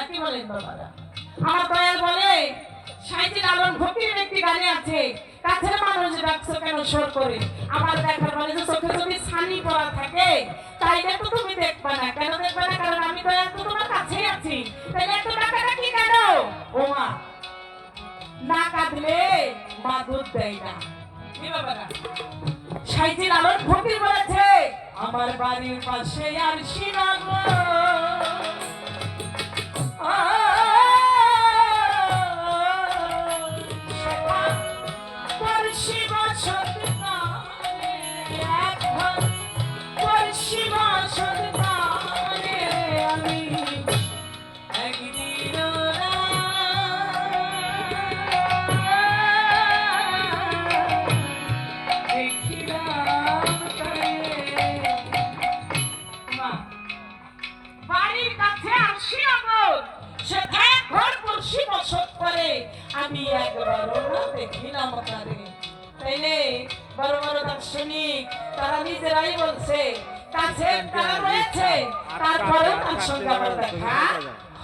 নাকি বলেন বাবারা? আমার দয়াল বলে লালন ফকিরের একটি গানে আছে, কাছের মানুষ ডাকছো কেন সর করে? আমার দেখার মানে যে চোখে যদি ছানি পড়া থাকে তুমি দেখবা না। কেন দেখবা না? কারণ আমি তোমার কাছেই আছি। এত কেন? ও মা, না কাঁদলে মা দুধ দেয় না। ফকির বলেছে, আমার বাড়ির পাশে আর শিরাগো দার্শনিক তারা নিজেরাই বলছে কাছে তারা রয়েছে। তারপরেও তার সঙ্গে আমার দেখা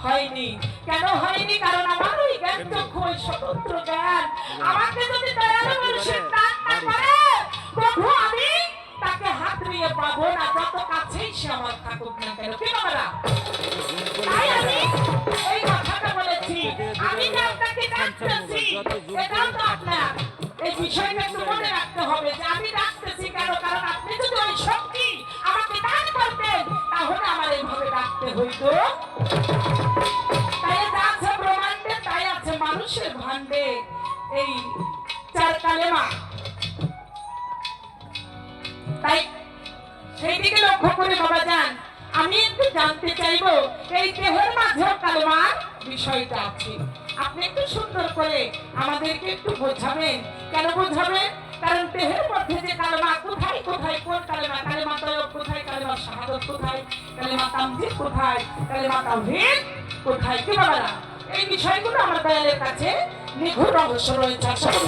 হয়নি। কেন হয়নি? কারণ আমার ওই জ্ঞান চক্ষু ওই স্বতন্ত্র জ্ঞান। আমাকে যদি দয়ালু মানুষের দান না করে প্রভু আমি তাকে হাত নিয়ে পাবো না। যত কাছেই সে আমার থাকুক না কেন কি বাবারা তাই আমি এই কথাটা বলেছি। আমি যে আপনাকে ডাকতেছি এটাও তো আপনার। এই বিষয়টা মানুষের ভাণ্ডে এই চার কালেমা। তাই সেই দিকে লক্ষ্য করে বাবা যান। আমি একটু জানতে চাইব, এই দেহের মাঝেও কালেমার বিষয়টা আছে। আপনি একটু সুন্দর করে আমাদেরকে একটু বোঝাবেন। কেন বোঝাবেন? কারণ দেহের মধ্যে যে কালেমা কোথায় কোথায়, কোন কালেমা? কালেমা তয়ব কোথায়? কালেমা শাহাদত কোথায়? কালেমা তামজিদ কোথায়? কালেমা তাওহীদ কোথায়? কি বাবারা এই বিষয়গুলো আমার দয়ালের কাছে নিখুঁত রহস্য রয়েছে করি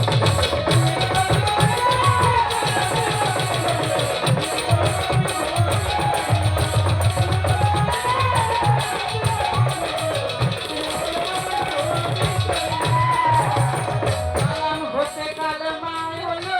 কালাম হতে কালমায় হলো,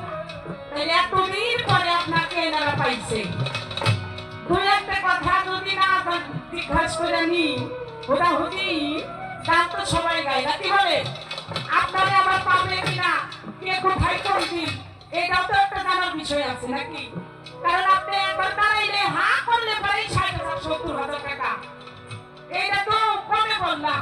তাই এতদিন পরে আপনাকে এনারা পাইছে। দুই একটা কথা যদি না জিজ্ঞাসা করে নি হুদাহুদি গান তো সবাই গায় নাকি বলে। আপনারে আবার পাবে কিনা কে কোথায় দিন? এটাও তো একটা জানার বিষয় আছে নাকি? কারণ আপনি একবার দাঁড়াইলে হা করলে পরেই ষাট হাজার সত্তর হাজার টাকা। এইটা তো কমে বললাম।